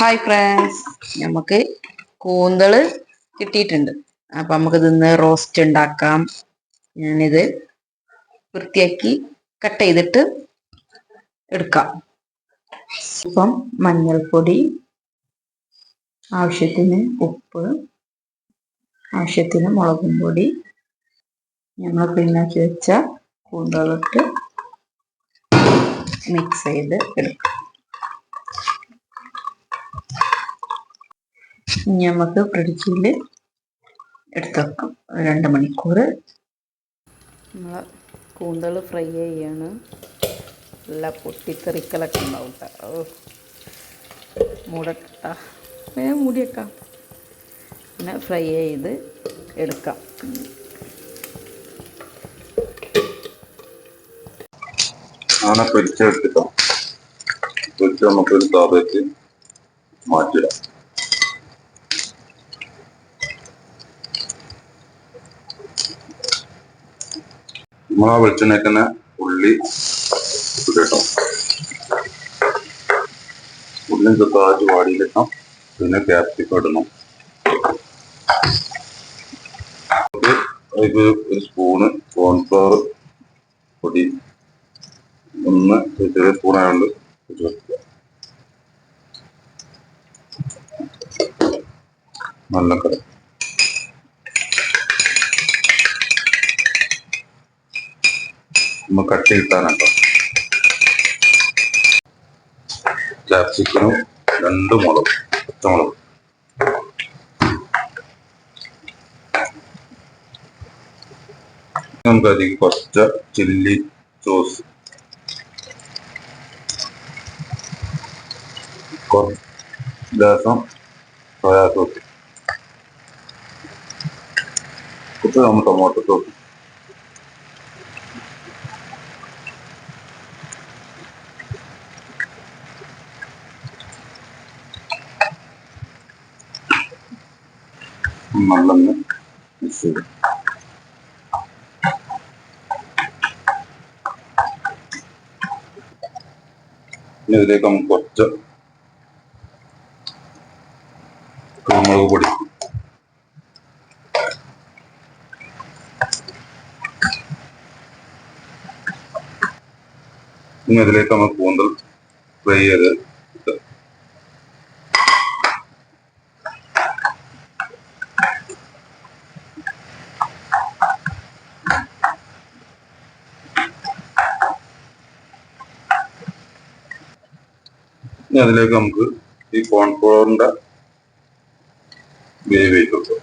Hi friends നമുക്ക് കൂന്തൾ കിട്ടിയിട്ടുണ്ട്. അപ്പം നമുക്ക് ഇതിന്ന് റോസ്റ്റ് ഉണ്ടാക്കാം. ഞാനിത് വൃത്തിയാക്കി കട്ട് ചെയ്തിട്ട് എടുക്കാം. ഇപ്പം മഞ്ഞൾപ്പൊടി ആവശ്യത്തിന് ഉപ്പ് ആവശ്യത്തിന് മുളകും പൊടി. ഞങ്ങൾ പിന്നാക്കി വെച്ച കൂന്തളിട്ട് മിക്സ് ചെയ്ത് എടുക്കാം. ഇനി നമുക്ക് ഫ്രിഡ്ജിൽ എടുത്ത് വെക്കാം രണ്ട് മണിക്കൂർ. നമ്മൾ കൂന്തൾ ഫ്രൈ ചെയ്യാണ്. നല്ല പൊട്ടിത്തെറിക്കലൊക്കെ ഉണ്ടാവും കേട്ടോ മൂടട്ട. വേഗം മൂടിയേക്കാം. പിന്നെ ഫ്രൈ ചെയ്ത് എടുക്കാം. അങ്ങനെ പൊരിച്ചെടുത്തിട്ടോ പൊരിച്ച് നമുക്കൊരു താപേക്ക് മാറ്റിടാം. നമ്മൾ ആ ഉള്ളി ഉള്ളി കേട്ടോ ഉള്ളിയും ചെറുതായിട്ട് വാടിയിലിട്ടാം പിന്നെ ക്യാപ്സിക്കം ഇടണം. ഒരു സ്പൂണ് കോൺഫ്ലവർ പൊടി ഒന്ന് ചെറിയ സ്പൂണായതുകൊണ്ട് നല്ല കറി നമ്മൾ കട്ട് കിട്ടാനാട്ടോ ക്യാപ്സിക്കനും രണ്ട് മുളക് പച്ചമുളക് നമുക്ക് അതിലേക്ക് കുറച്ച് ചില്ലി സോസ് ലേസം സോയാ സോസ് കുറച്ച് നമ്മൾ ടൊമാറ്റോ സോസ് നല്ലൊന്ന് മിക്സ് നമുക്ക് കുറച്ച് കുരുമുളക് പൊടി. ഇനി ഇതിലേക്ക് നമ്മൾ കൂന്തൽ ഫ്രൈ ചെയ്ത് ഇനി അതിലേക്ക് നമുക്ക് ഈ കോൺഫ്ലവറിന്റെ വേവ് ഇട്ട് കൊടുക്കാം.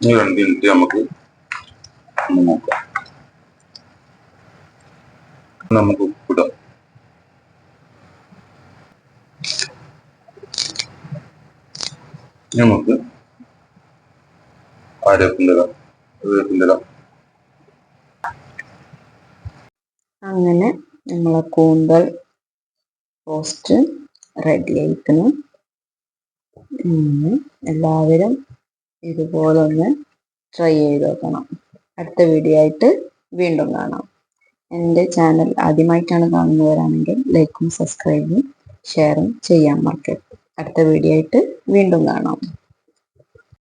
ഇനി രണ്ട് മിനിറ്റ് നമുക്ക് നോക്കാം. നമുക്ക് ഉപ്പിടാം. നമുക്ക് ആരോഗ്യത്തിന്റെ അങ്ങനെ നമ്മളെ കൂന്തൽ പോസ്റ്റ് റെഡി ആയിക്കണം എല്ലാവരും ഇതുപോലെ ഒന്ന് ട്രൈ ചെയ്ത് നോക്കണം. അടുത്ത വീഡിയോ ആയിട്ട് വീണ്ടും കാണാം. എന്റെ ചാനൽ ആദ്യമായിട്ടാണ് കാണുന്നവരാണെങ്കിൽ ലൈക്കും സബ്സ്ക്രൈബും ഷെയറും ചെയ്യാൻ മറക്കരുത്. അടുത്ത വീഡിയോ ആയിട്ട് വീണ്ടും കാണാം.